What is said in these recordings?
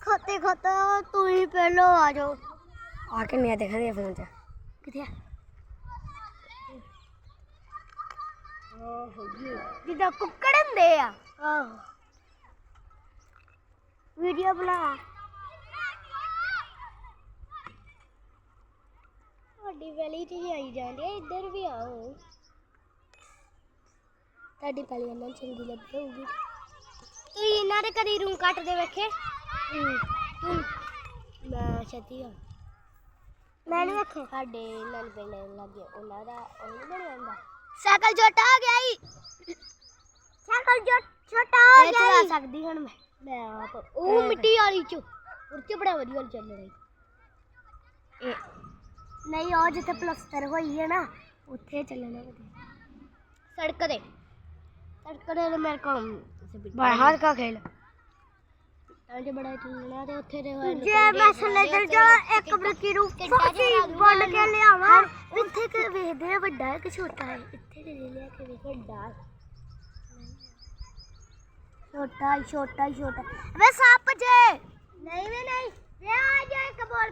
ਖੋਤੇ ਖੋਤਾ ਤੂੰ ਹੀ ਪਹਿਲੋਂ ਆ ਜਾਓ। ਆ ਕੇ ਨਹੀਂ ਦੇਖਦੇ ਫੋਨ 'ਚ। ਕਿੱਥੇ ਆ? ਜਿੱਦਾਂ ਕੁੱਕੜ ਹੁੰਦੇ ਆ। ਆਹੋ। ਵੀਡੀਓ ਬਣਾ। ਤੁਹਾਡੀ ਵੈਲੀ ਚ ਹੀ ਆਈ ਜਾਂਦੀ ਹੈ ਇੱਧਰ ਵੀ ਆਓ। ਤੁਹਾਡੀ ਪਹਿਲੀ ਇਹਨਾਂ ਨੂੰ ਚੰਗੀ ਲੱਗੀ ਹੋਊਗੀ। ਤੁਸੀਂ ਇਹਨਾਂ ਦੇ ਕਦੀ ਰੂਮ ਕੱਟਦੇ ਵੇਖੇ? ਤੂੰ ਮੈਂ ਛੱਤੀ ਆ। ਮੈਂ ਨਹੀਂ ਵੇਖੇ? ਸਾਡੇ ਨਾਲ ਪਿੰਡ ਲੱਗੇ ਉਹਨਾਂ ਦਾ ਉਹ ਨਹੀਂ ਬਣਿਆ ਹੁੰਦਾ? ਸਾਈਕਲ ਛੋਟਾ ਹੋ ਗਿਆ ਈ ਸਾਈਕਲ ਜੋ ਛੋਟਾ ਹੋ ਗਿਆ ਈ ਸਕਦੀ ਹੁਣ ਮੈਂ। ਮੈਂ ਆਪ ਉਹ ਮਿੱਟੀ ਵਾਲੀ ਚ। ਉਹ ਚ ਬੜਾ ਵਧੀਆ ਚੱਲ ਰਹੀ? ਇਹ ਨਹੀਂ ਉਹ ਜਿੱਥੇ ਪਲਸਤਰ ਹੋਈ ਹੈ ਨਾ ਉੱਥੇ ਚੱਲਣਾ ਵਧੀਆ। ਸੜਕ ਤੇ। ਸੜਕ ਤੇ ਮੇਰੇ ਕੋਲ ਬੜਾ ਹਾਰ ਕਾ ਖੇਲ ਅੱਜ ਬੜਾ ਚੱਲਣਾ ਤੇ ਉੱਥੇ ਦੇ ਹੋਏ ਜੇ ਮੈਂ ਥੱਲੇ ਚਲ ਜਾ ਇੱਕ ਬਰਕੀ ਨੂੰ ਫਾਸੀ ਬਣ ਕੇ ਲਿਆਵਾਂ ਇੱਥੇ ਕਿ ਵੇਖਦੇ ਆ ਵੱਡਾ ਹੈ ਕਿ ਛੋਟਾ ਹੈ ਇੱਥੇ ਦੇ ਲਿਆ ਕੇ ਵੇਖ ਵੱਡਾ ਹੈ। ਛੋਟਾ ਹੀ ਛੋਟਾ ਹੀ ਛੋਟਾ ਵੇ ਸੱਪ ਜੇ ਨਹੀਂ ਵੇ ਨਹੀਂ ਵੇ ਆ ਜਾ ਇੱਕ ਬੋਲ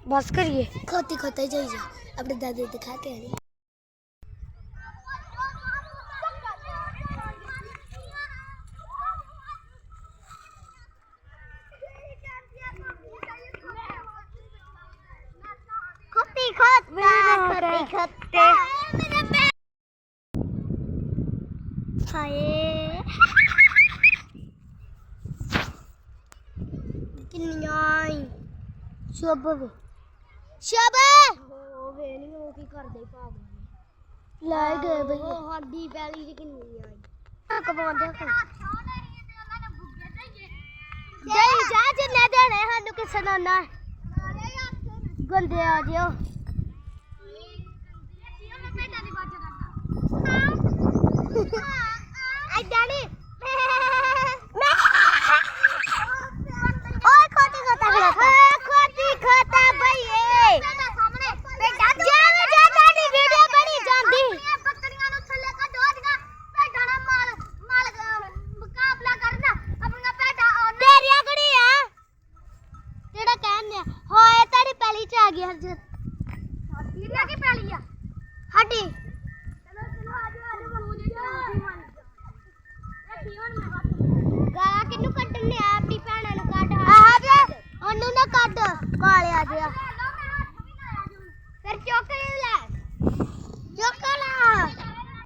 બસ કરીએ ખોતી ખોતી જઈ જાય આપણે દાદા દેખાતે ખોતી ખોતી ખોતી હાય કિન્યાઈ શોભવે ਹਾਏ ਕਿੰਨੀਆਂ ਹੀ ਸ਼ੁਭ ਵੇ ਸ਼ਬ! ਹੋ ਵੇ ਨਹੀਂ ਉਹ ਕੀ ਕਰਦੇ ਭਾਗ ਲੈ ਗਏ ਬਈ। ਉਹ ਸਾਡੀ ਪੈਲੀ ਚ ਕਿੰਨੀ ਆਈ ਹੱਕ ਪਾਉਂਦੇ ਹੱਕ ਜੈ ਜਾ ਜਿੰਨੇ ਦੇਣੇ ਸਾਨੂੰ ਕਿਸੇ ਨਾ। ਗੰਦੇ ਆ ਜਿਓ। Aja.